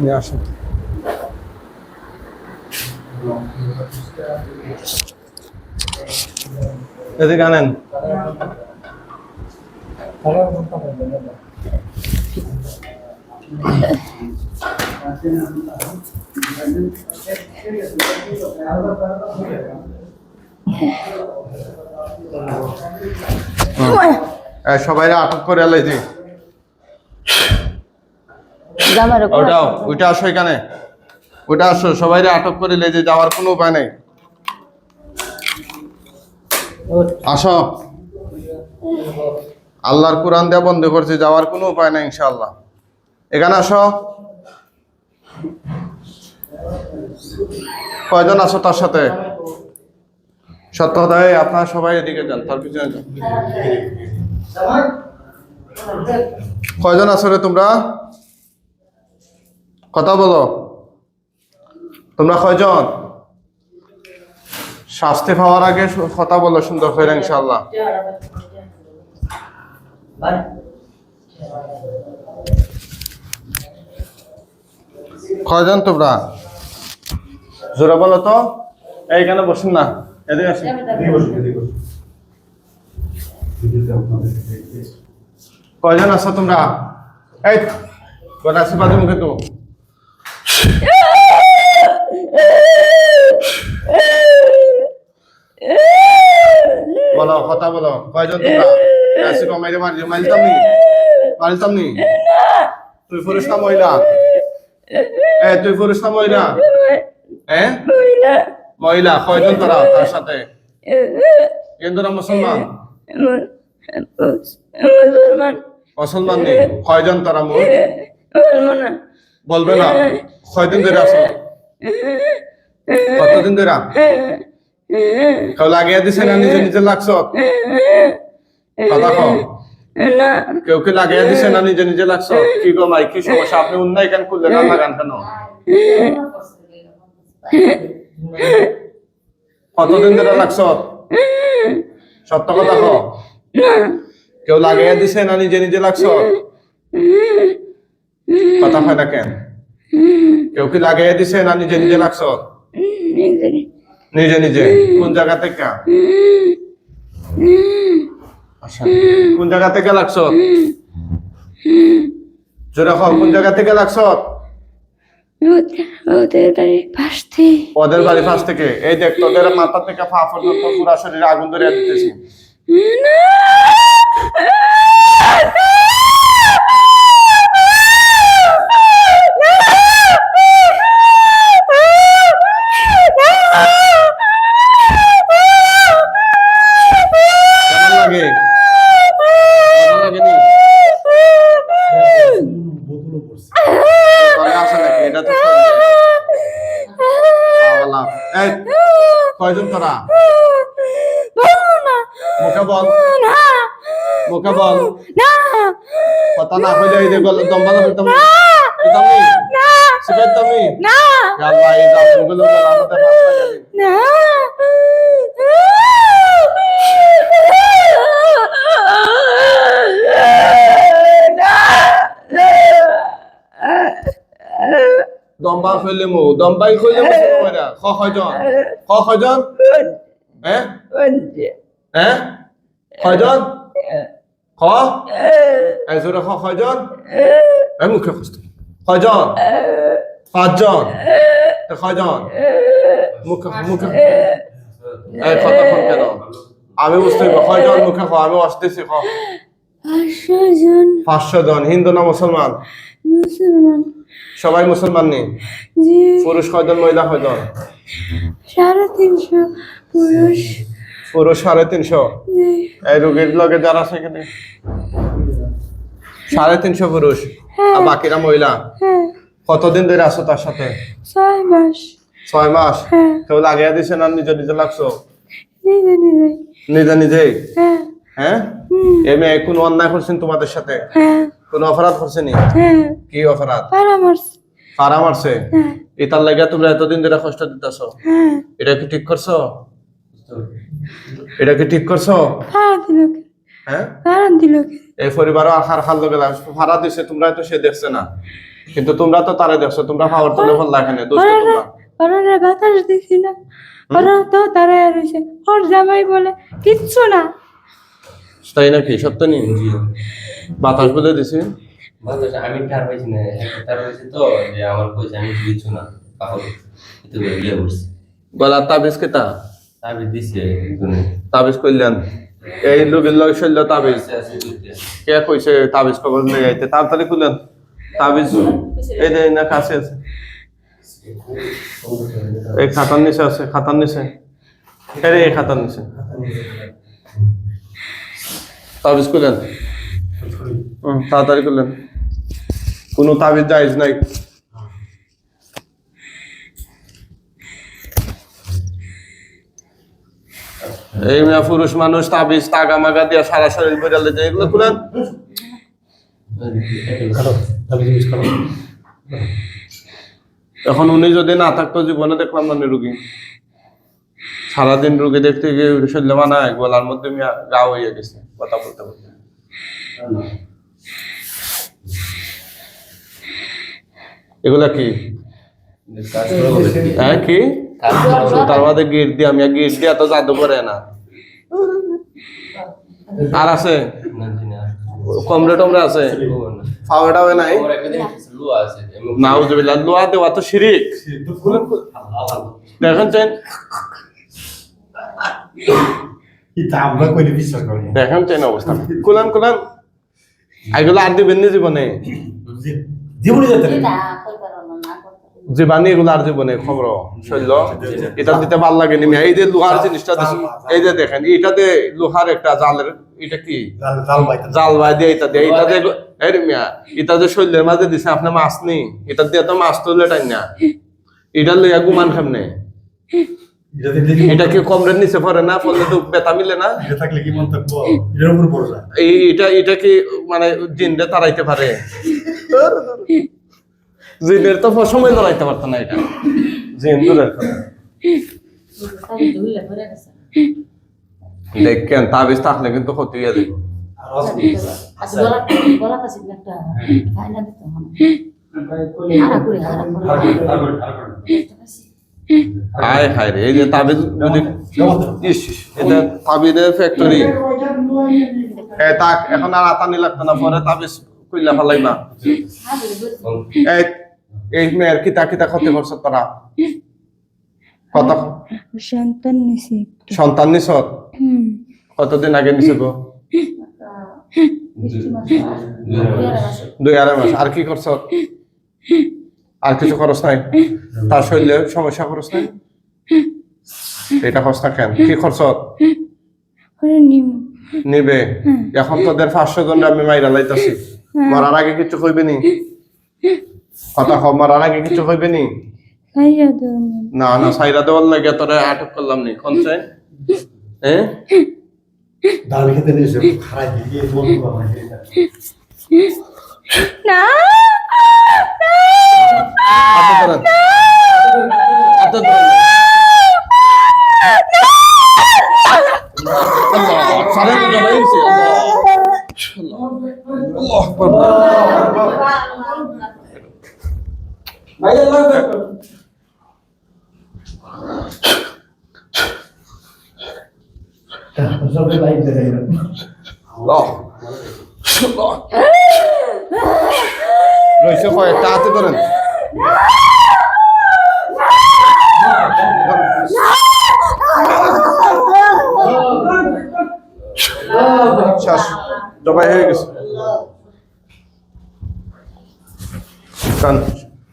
নিয়ে আসেন এদিকে আনেন। সবাই আটক করে এলাই দি ওটাও ওইটা আসো এখানে। ওইটা আসো সবাই আটক করে যাওয়ার কোনো উপায় নেই। আসো। আল্লাহর কোরআন দেওয়া বন্ধ করছে যাওয়ার কোনো উপায় নাই ইনশাআল্লাহ। এখানে আসো। কয়জন আসো তার সাথে? সত্য কথা আপনারা সবাই এদিকে যান, তার পিছনে যান। কয়জন রে তোমরা? কথা বলো। তোমরা কয়জন? শাস্তি পাওয়ার আগে কথা বলো সুন্দর করে ইনশাল্লাহ কয়জন তোমরা? জোরে বলো তো। এইখানে বসুন না। এদিকে আসুন। কয়জন আছো তোমরা? এই কটা আছে বাজে মুখে তো বলো কথা বলো। কয়জন তোমরা? আসি কমাইতে মারি মারিতাম নি? মারিতাম নি? তুই পুরুষ না মহিলা। এ তুই পুরুষ না মহিলা। এ? মহিলা। কয়জন তারা তার সাথে? না মুসলমান? মুসলমান। মুসলমান নেই। কয়জন তোরা মোট? বলবে না। কয়দিন ধরে আসো কতদিন ধরে? কেউ লাগিয়ে দিছে না নিজে নিজে লাগছ? কথা কম কেউ কি লাগিয়ে দিছে না নিজে নিজে লাগছ? কি গো মাই কি সমস্যা? আপনি উন্নয় কেন খুললে না লাগান কেন? কতদিন ধরে লাগছ? সত্য কথা কো। কেউ লাগিয়ে দিছে না নিজে নিজে লাগছ? কথা হয় না কেন? কেউ কি লাগিয়ে দিছে না নিজে নিজে লাগছ? নিজে নিজে। কোন জায়গা থেকে? আচ্ছা কোন জায়গা থেকে লাগছ? জোরে কোন জায়গা থেকে লাগছ? ওদের বাড়ির পাশ থেকে বাড়ি পাশ থেকে। এই দেখ তোদের মাথা থেকে পা পর্যন্ত পুরা শরীরে আগুন ধরে দিতেছি কেমন লাগে ভালো লাগেনি পরে আসে নাকি এটা তো পাওয়ালা। এই কয়জন তোরা? মুখে বল। মুখে বল। কথা না হইলে এই যে গলা দম্বা না তুমি হইতাম নি তুমি না। আল্লাহ এই আমাদের রাস্তা গেলি দম্বা ফেলে মু দম্বাই কইলে মু সময় খ কয়জন খ কয়জন হ্যাঁ হ্যাঁ কয়জন খ এই জোরে খ কয়জন এই মুখে কষ্ট কয়জন পাঁচজন তে কয়জন মুখে মুখে এই কতক্ষণ কেন আমি বুঝতে পারব কয়জন মুখে খ আমি আসতেছি খ আটশোজন পাঁচশো জন। হিন্দু না মুসলমান? মুসলমান। সবাই মুসলমান নেই? জি। পুরুষ কয়জন মহিলা কয়জন? সাড়ে তিনশো পুরুষ। পুরুষ সাড়ে তিনশো? এই রোগীর লগে যারা আছে এখানে? সাড়ে তিনশো পুরুষ। আর বাকিরা মহিলা? হ্যাঁ। কতদিন ধরে আছো তার সাথে? ছয় মাস। ছয় মাস? হ্যাঁ। কেউ লাগিয়ে দিছে না নিজে নিজে লাগছো? নিজে নিজে নিজে নিজেই? হ্যাঁ। হ্যাঁ? এ মেয়ে কোনো অন্যায় করছেন তোমাদের সাথে? হ্যাঁ। কোনো অপরাধ করছেনি হ্যাঁ। কি অপরাধ? পরামর্শ পারা মারছে? হ্যাঁ। এটার লাগে তোমরা এতদিন ধরে কষ্ট দিতেছ? এটা কি ঠিক করছ? এটা কি ঠিক করছ? ভাড়া দিল কে? হ্যাঁ? এই পরিবারও আখার খাল লোকে ভাড়া দিছে তোমরা তো সে দেখছে না। কিন্তু তোমরা তো তারে দেখছ তোমরা খাবার তুলে ফল এখানে দোষ তোমরা। ওরা বাতাস দিছি না। ওরা তো তারা রয়েছে ওর জামাই বলে কিচ্ছু না। তাই নাকি? সত্য নি বাতাস বলে দিছি? বাতাস আমি ঠার পাইছি না ঠার পাইছি তো যে আমার কইছে আমি কিছু না পাগল কিন্তু ইয়ে করছি গলার তাবিজ কেতা? আমি দিছি একজনে। তাবিজ করলেন এই লোকের লগে শৈল্য তাবিজ। কে কইছে তাবিজ কবর আইতে? তাড়াতাড়ি খুলেন। তাবিজ এই যে না কাছে আছে। এই খাতার নিচে আছে খাতার নিচে। এই খাতার নিচে। তাবিজ হুম, তাড়াতাড়ি খুলেন কোনো তাবিজ জায়েজ নাই। এই মেয়া পুরুষ মানুষ তাবিজ তাগা মাগা দিয়া সারা শরীর বেড়ালে যায় এগুলো খুলেন? এখন উনি যদি না থাকতো জীবনে দেখলাম মানে রুগী। সারাদিন রুগী দেখতে গিয়ে শরীরে মানায় গলার মধ্যে মিয়া গা হইয়া গেছে কথা বলতে বলতে। এগুলা কি? হ্যাঁ কি। তার মধ্যে গিট দিয়া আমি গিট দিয়া তো জাদু করে না। আর আছে? না কমরে টমরে আছে? না। হয় নাই? নাউজুবিল্লাহ লোয়া দেওয়া তো শিরিক। দেখেন চেন আমরা কইলে বিশ্বাস করি দেখেন চেন অবস্থা। কুলান কুলান। এগুলো আর দিবেন নি জীবনে জীবনে যেতে এগুলো আর জীবনে খবর শৈল। এটা দিতে ভালো লাগে নি মিয়া। এই যে লোহার জিনিসটা এই যে দেখেন এটাতে লোহার একটা জালের এটা কি? জাল- জাল বাইতে। জাল বাই দিয়ে এটা দিয়ে। এটা দিয়ে এই রে মিয়া এটা যে শৈলের মাঝে দিছে আপনি মাছ নি এটা দিয়ে তো মাছ তুলে টাই না। এটা লইয়া গুমান খামনে এটা কি কমরের নিচে পড়ে না পড়লে তো বেতা মিলে না। এটা থাকলে কি মন্তব্য এটার উপর পড়ে এটা এটা কি মানে জিনরে তাড়াইতে পারে? জিনের তো সময় লড়াইতে পারতো না এটা। জিন দূরের কথা। দেখেন তাবিজ থাকলে কিন্তু ক্ষতি হয়ে যাবে। আর আয় হায় রে এই যে তাবিজ এটা তাবিজের ফ্যাক্টরি এ তাক এখন আর আতানি লাগতো না পরে তাবিজ কইলা ফেলাইবা এই এই মেয়ের কিতা কিতা ক্ষতি করছ তোরা? কত? সন্তান নিছি সন্তান নিছ? কতদিন আগে নিছে গো? দুই আড়াই মাস। আর কি করছ? আর কিছু খরচ নাই? তার শরীরে সমস্যা খরচ নাই? এটা খরচ না কেন? কি খরচ? নিবে? এখন তোদের পাঁচশো জন আমি মাইরা লাইতাছি। মরার আগে কিছু কইবে নি? কথা কম মরার আগে কিছু কইবে নি? না না সাইরা দেওয়ার লাগে তোরে আটক করলাম নি। কোন চাই? হ্যাঁ ডাল খেতে নিয়েছে খারাই দিয়ে বন্ধু না হাতে ধরেন হাতে ধরেন আল্লাহ, সারেন জমা হয়েছে, আল্লাহ। আল্লাহ আকবার। সবে লাইট দেখাই না আল্লাহ। আল্লাহ। রয়েছে কয়েকটা হাতে ধরেন শ্বাস জবাই হয়ে গেছে কান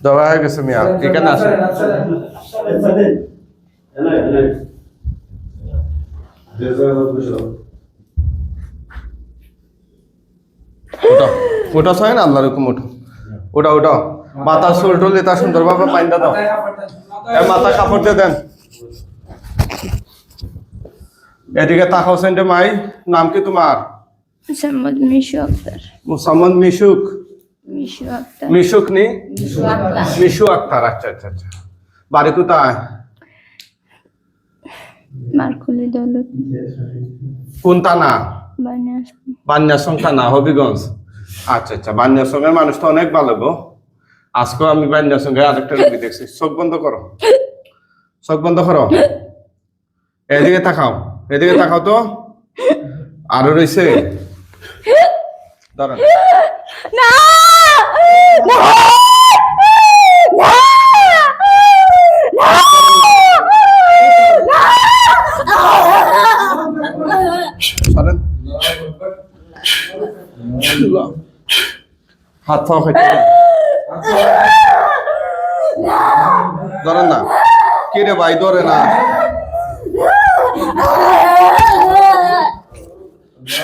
জবাই হয়ে গেছে মিয়া এখানে আসেন ওটা ওটা ছয় না? আল্লাহর হুকুম ওঠো ওটা ওটা। মাথা সোল টোল এটা সুন্দরভাবে পাইন্দা দাও। মাথা কাপড় দিয়ে দেন। এদিকে তাকাও সেন্টে মাই। নাম কি তোমার? মোহাম্মদ মিশু আক্তার। মুসাম্মদ মিশুক। মিশুক নি? মিশু আক্তার। আচ্ছা আচ্ছা আচ্ছা। বাড়ি কোথায়? মারকুলি দৌলত। কোন থানা? বান্যাসং থানা হবিগঞ্জ। আচ্ছা আচ্ছা বান্যাসংয়ের মানুষ তো অনেক ভালো গো। আজকে আমি বান্যাসংয়ে আরেকটা রোগী দেখছি। চোখ বন্ধ করো। চোখ বন্ধ করো। এদিকে তাকাও এদিকে তাকাও তো। আরও রয়েছে। দাঁড়ান। না না সরেন হাত পাও খাইতে। ধরেন না কি রে ভাই ধরে না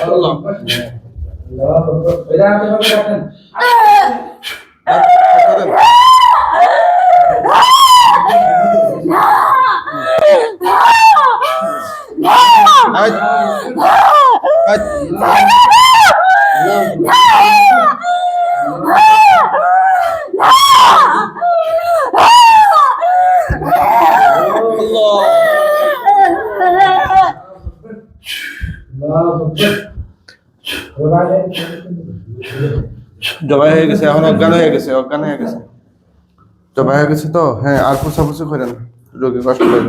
আল্লাহ। ধরেন। আয়। আয়। আল্লাহ। জবাই হয়ে গেছে এখন অজ্ঞান হয়ে গেছে অজ্ঞান হয়ে গেছে। জবাই হয়ে গেছে তো? হ্যাঁ আর পুষাপুষি করেন রোগী কষ্ট পাইব।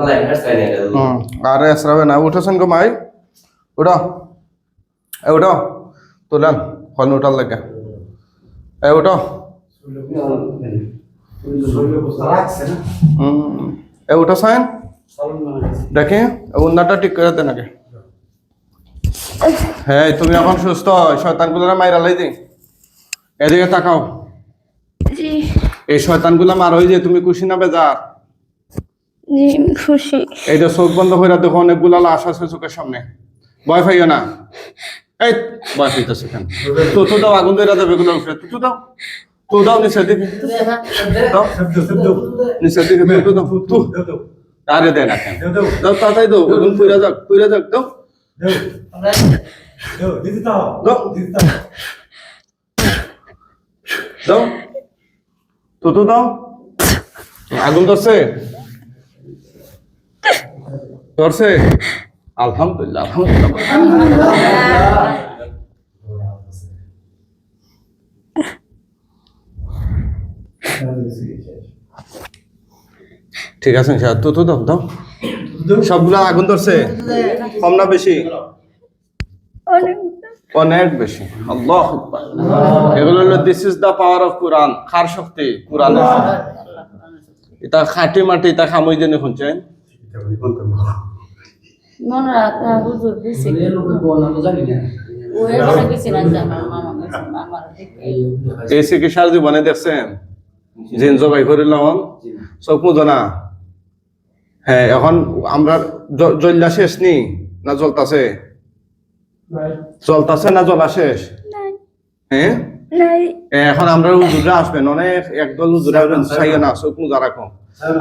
হয় আর এসরাবে না। উঠেছেন গো মাই? উঠো। এ উঠো। তুলেন ফল উঠার লাগে। এ উঠো। এ উঠো দেখি। উন্নাটা ঠিক করে দেন আগে। হ্যাঁ তুমি এখন সুস্থ শয়তানগুলো মাইরা লাই দি এদিকে তাকাও। এই শয়তানগুলো মার হয়ে যে তুমি খুশি না বেজার? খুশি। এইটা চোখ বন্ধ করে দেখো অনেকগুলা লাশ আছে চোখের সামনে। ভয় পাইও না। এই ভয় পাইতেছে কেন? তো তো দাও আগুন ধরে দেবে এগুলো উপরে। তো দাও। তো দাও নিচের দিকে দাও নিচের দিকে তো দাও তো আরে দেয় না কেন দেও তাড়াতাড়ি দাও আগুন পুইরা যাক দাও আগুন ধরছে ধরছে আলহামদুলিল্লাহ আলহামদুলিল্লাহ ঠিক আছে স্যার তো তো দাও দাও। সবগুলা আগুন ধরছে? কম না বেশি? অনেক বেশি। আল্লাহ এগুলো হলো this is the power of Quran খার শক্তি? কোরআনের শক্তি। এটা খাঁটি মাটি এটা খামই জেনে শুনছেন এই চিকিৎসার জীবনে দেখছেন? জিন জবাই করে লন চোখ মুজো না। হ্যাঁ এখন আমরা জ- জ্বললা শেষ নি? না জ্বলতাছে? জ্বলতাছে না জ্বলা শেষ? হ্যাঁ? এখন আমরা উজুরে আসবেন। অনেক একদল উজুরে আসবেন। চাইও না চোখ মুজা রাখো।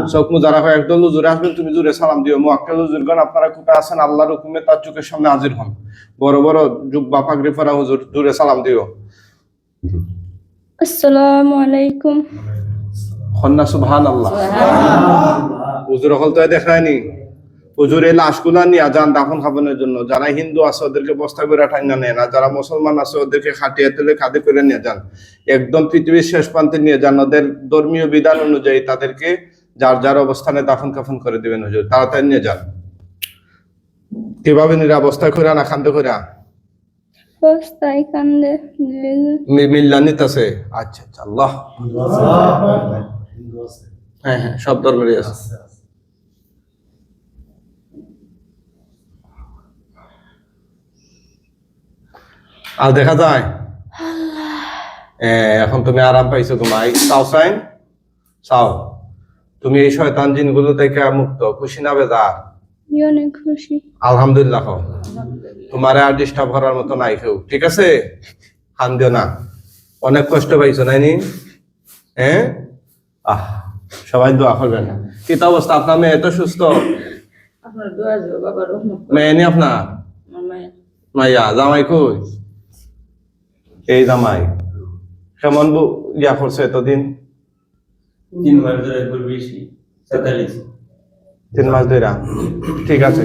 চোখ মুজা রাখো। একদল উজুরে আসবেন তুমি জুড়ে সালাম দিও। মোয়াক্কেল উজুরগণ আপনারা কোথায় আছেন? আল্লাহর হুকুমে তার চোখের সামনে হাজির হন। বড় বড় যুগ বা পাগড়ি পরা হুজুর জুড়ে সালাম দিও। আসসালামু আলাইকুম। খন্না হুজুর হল তো দেখায়নি। হুজুর এই লাশগুলা নিয়ে দাফন খাবানোর জন্য। যারা হিন্দু আছে, ওদেরকে বস্তা করে আর যারা মুসলমান আছে, ওদেরকে খাটিয়ে তুলে খাদে করে নিয়ে যান। একদম পৃথিবীর শেষ প্রান্তে নিয়ে যান। ওদের ধর্মীয় বিধান অনুযায়ী তাদেরকে যার যার অবস্থানে দাফন কাফন করে দিবেন হুজুর। তাড়াতাড়ি নিয়ে যান। কীভাবে নিরা অবস্থা করে না খান্তে করে বস্তায় কান্দে আচ্ছা আচ্ছা আল্লাহ। হ্যাঁ হ্যাঁ সব ধর্মেরই আছে। আর দেখা যায়? এখন তুমি আরাম পাইছো ঘুমাই চাও সাইন? চাও। তুমি এই শয়তান জিনগুলো থেকে মুক্ত। খুশি না বেজার। অনেক খুশি। আলহামদুলিল্লাহ তোমার আর ডিস্টার্ব করার মতো নাই কেউ ঠিক আছে? হান দিও না। অনেক কষ্ট পাইছো নাইনি হ্যাঁ? আহ সবাই দোয়া করবেন। কি তো অবস্থা? আপনার মেয়ে এত সুস্থ? মেয়ে নি আপনার? মাইয়া জামাই কই? এই জামাই। কেমন ইয়া করছে এতদিন? তিন মাস ধরে বেশি তিন মাস ধরে ঠিক আছে।